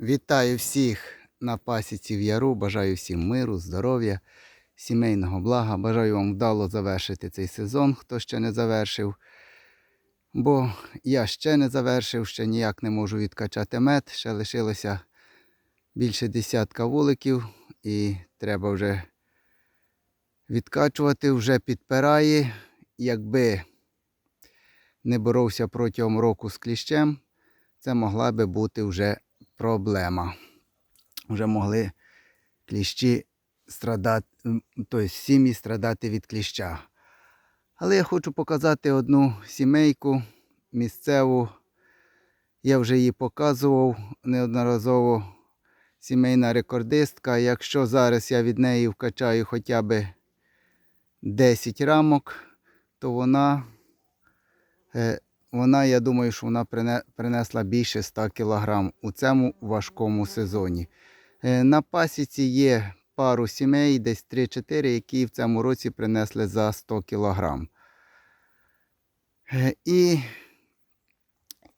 Вітаю всіх на пасіці в яру. Бажаю всім миру, здоров'я, сімейного блага. Бажаю вам вдало завершити цей сезон, хто ще не завершив. Бо я ще не завершив, ще ніяк не можу відкачати мед. Ще лишилося більше десятка вуликів і треба вже відкачувати, вже підпирає. Якби не боровся протягом року з кліщем, це могла би бути вже проблема. Вже могли кліщі страдати, тобто сім'ї страдати від кліща. Але я хочу показати одну сімейку місцеву. Я вже її показував неодноразово. Сімейна рекордистка. Якщо зараз я від неї вкачаю хоча б 10 рамок, то вона Е, Вона, я думаю, що вона принесла більше 100 кг у цьому важкому сезоні. Е, На пасіці є пару сімей, десь 3-4, які в цьому році принесли за 100 кг. Е, І,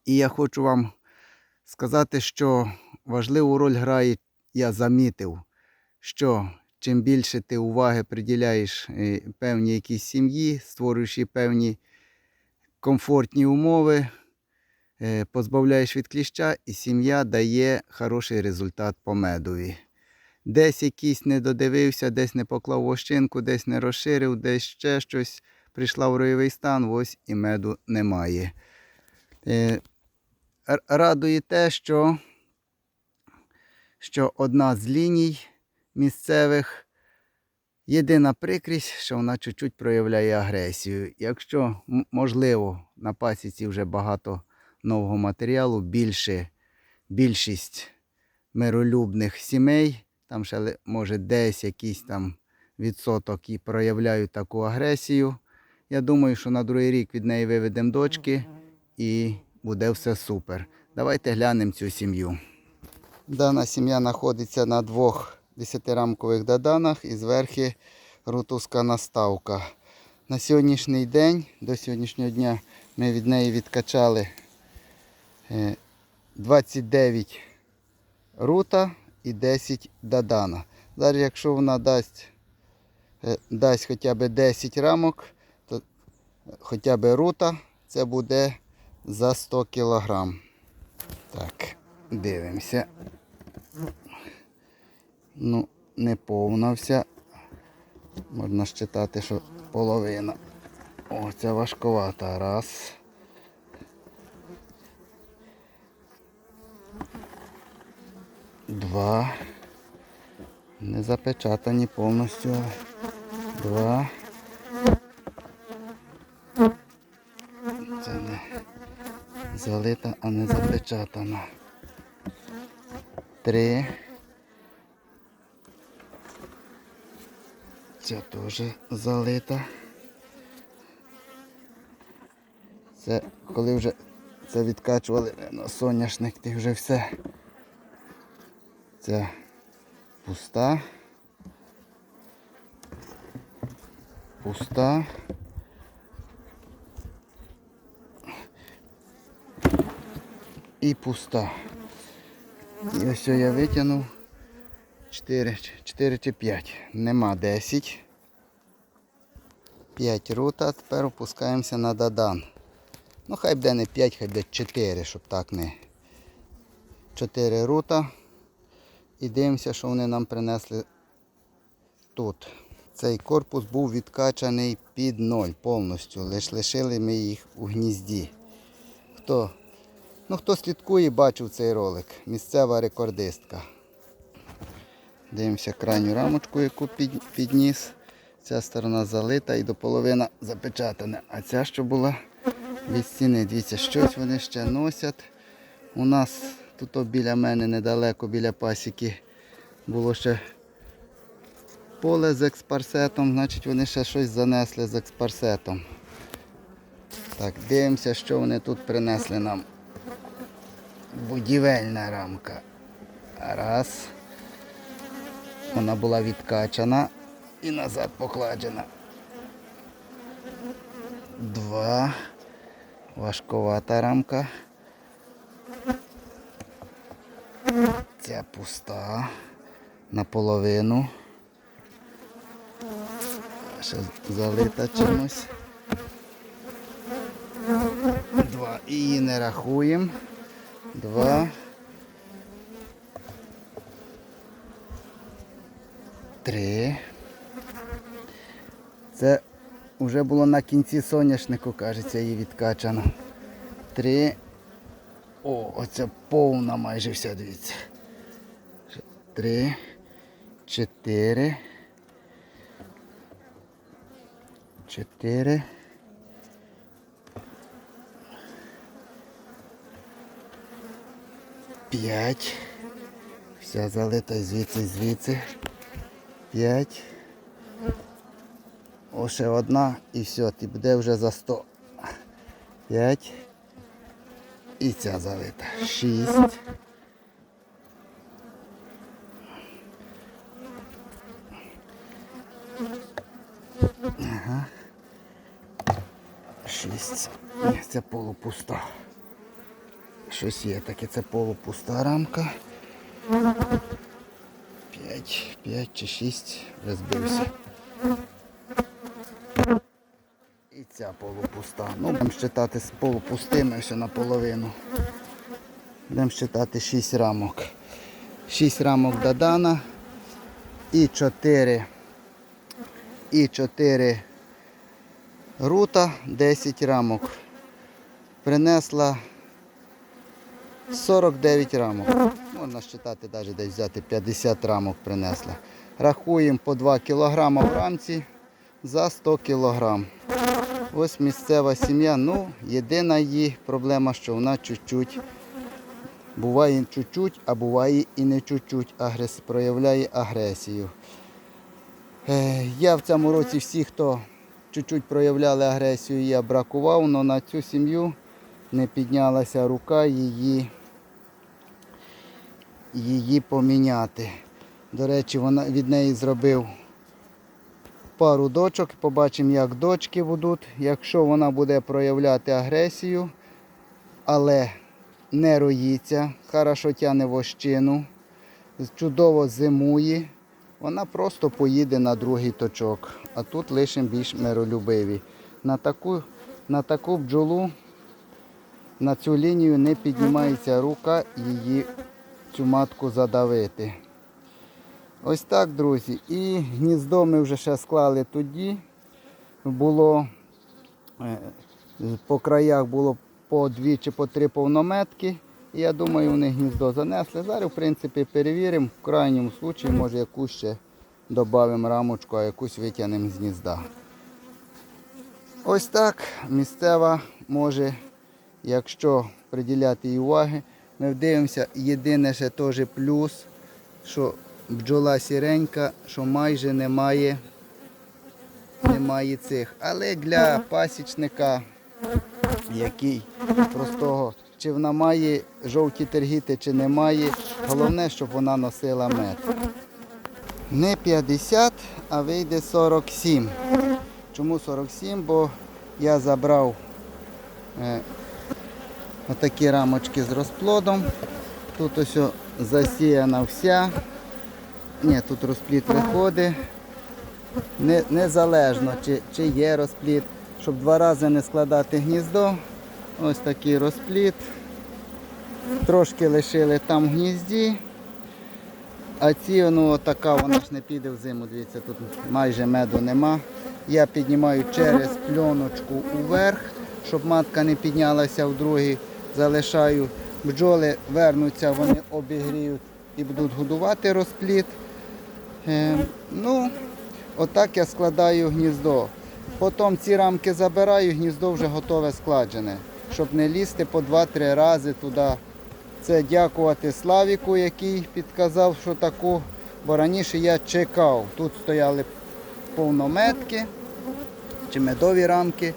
і я хочу вам сказати, що важливу роль грає, я замітив, що чим більше ти уваги приділяєш е, певній якійсь сім'ї, створюючи певні комфортні умови, е, позбавляєш від кліща, і сім'я дає хороший результат по медові. Десь якийсь не додивився, десь не поклав вощинку, десь не розширив, десь ще щось, прийшла в ройовий стан, ось і меду немає. Е, Радує те, що, що одна з ліній місцевих Єдина прикрість, що вона чуть-чуть проявляє агресію. Якщо, можливо, на пасіці вже багато нового матеріалу, більше, більшість миролюбних сімей, там ще може десь якийсь там відсоток і проявляють таку агресію. Я думаю, що на другий рік від неї виведемо дочки і буде все супер. Давайте глянемо цю сім'ю. Дана сім'я знаходиться на двох десятирамкових доданах і зверху рутузька наставка. На сьогоднішній день, до сьогоднішнього дня, ми від неї відкачали е, 29 рута і 10 додана. Зараз, якщо вона дасть, е, дасть хоча б 10 рамок, то хоча б рута, це буде за 100 кг. Так, дивимося. Ну, не повна вся. Можна считати, що половина. О, ця важковата. Раз. Два. Не запечатані повністю. Два. Це не залита, а не запечатана. Три. Ця теж залита. Це коли вже це відкачували на соняшник, ти вже все. Це пуста. Пуста. І пуста. І ось я витягнув 4, 4 чи 5. Нема 10. 5 рута. Тепер опускаємося на Дадан. Ну, хай буде не 5, хай буде 4, щоб так не. 4 рута. І дивимося, що вони нам принесли тут. Цей корпус був відкачаний під ноль повністю. Лиш лишили ми їх у гнізді. Хто, ну, хто слідкує, бачив цей ролик. Місцева рекордистка. Дивимося крайню рамочку, яку підніс. Ця сторона залита і до половини запечатана. А ця, що була від стіни. Дивіться, щось вони ще носять. У нас тут біля мене недалеко, біля пасіки, було ще поле з експарсетом, значить вони ще щось занесли з експарсетом. Так, дивимося, що вони тут принесли нам. Будівельна рамка. Раз. Вона була відкачана і назад покладена. Два. Важковата рамка. Ця пуста наполовину. Ще залита чимось. Два. І її не рахуємо. Два. Три. Це вже було на кінці соняшнику, кажеться, її відкачано. Три. О, оце повна майже вся, дивіться. Три. Чотири. Чотири. П'ять. Вся залита звідси, звідси. П'ять. О, ще одна і все, ти буде вже за 100. П'ять. І ця залита. Шість. Ага. Шість. Це полупуста. Щось є таке, це полупуста рамка. П'ять, п'ять чи шість розбився. І ця полупуста. Ну, будемо считати з полупустими ще наполовину. Будемо считати 6 рамок. 6 рамок Дадана і 4 і 4 рута, 10 рамок. Принесла 49 рамок. Можна считати, навіть десь взяти 50 рамок принесла. Рахуємо по 2 кг в рамці за 100 кг. Ось місцева сім'я. Ну, єдина її проблема, що вона чуть-чуть, буває чуть-чуть, а буває і не чуть-чуть агрес... проявляє агресію. Е, я в цьому році всі, хто чуть-чуть проявляли агресію, я бракував, але на цю сім'ю не піднялася рука її, її поміняти. До речі, вона від неї зробив пару дочок, побачимо, як дочки будуть. Якщо вона буде проявляти агресію, але не роїться, хорошо тяне вощину, чудово зимує, вона просто поїде на другий точок. А тут лишимо більш миролюбиві. На таку, на таку бджолу, на цю лінію не піднімається рука її цю матку задавити. Ось так, друзі. І гніздо ми вже ще склали тоді. Було е, по краях було по дві чи по три повнометки. І я думаю, вони гніздо занесли. Зараз, в принципі, перевіримо. В крайньому случаї, може, якусь ще додамо рамочку, а якусь витягнемо з гнізда. Ось так місцева може, якщо приділяти їй уваги, ми вдивимося, єдине ще теж плюс, що бджола сіренька, що майже немає, немає цих. Але для пасічника, який простого, чи вона має жовті тергіти, чи не має, головне, щоб вона носила мед. Не 50, а вийде 47. Чому 47? Бо я забрав е, отакі рамочки з розплодом. Тут ось засіяна вся. Ні, тут розпліт виходить. Не, незалежно, чи, чи є розпліт. Щоб два рази не складати гніздо. Ось такий розпліт. Трошки лишили там гнізді. А ці, ну така, вона ж не піде в зиму, дивіться, тут майже меду нема. Я піднімаю через пленочку уверх, щоб матка не піднялася в другий. Залишаю бджоли, вернуться, вони обігріють і будуть годувати розпліт. Е, ну, отак я складаю гніздо. Потім ці рамки забираю, гніздо вже готове складене, щоб не лізти по 2-3 рази туди. Це дякувати Славіку, який підказав, що таку, бо раніше я чекав. Тут стояли повнометки чи медові рамки.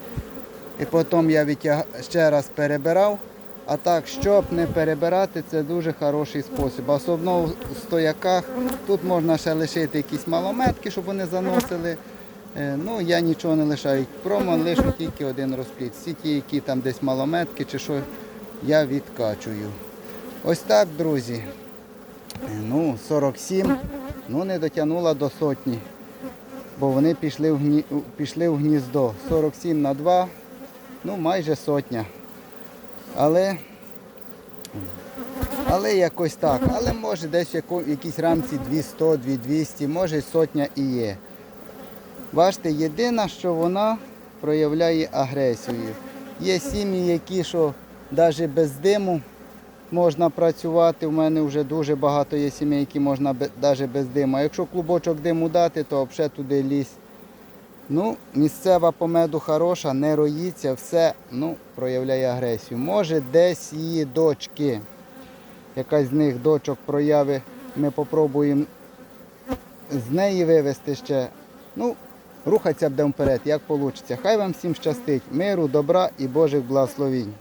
І потім я ще раз перебирав. А так, щоб не перебирати, це дуже хороший спосіб. Особливо в стояках тут можна ще лишити якісь малометки, щоб вони заносили. Е, Ну, я нічого не лишаю. Промо лишу тільки один розпліт. Всі ті, які там десь малометки чи що, я відкачую. Ось так, друзі. Ну, 47, ну не дотягнула до сотні, бо вони пішли в, пішли в гніздо. 47 на 2, ну майже сотня. Але, але якось так. Але може десь в якійсь рамці 200, 2200, може сотня і є. Бачите, єдине, що вона проявляє агресію. Є сім'ї, які що навіть без диму можна працювати. У мене вже дуже багато є сімей, які можна навіть без диму. Якщо клубочок диму дати, то взагалі туди лізь. Ну, місцева помеду хороша, не роїться, все ну, проявляє агресію. Може, десь її дочки, якась з них дочок прояви, ми попробуємо з неї вивести ще. Ну, рухатися будемо вперед, як вийде. Хай вам всім щастить. Миру, добра і Божих благословінь.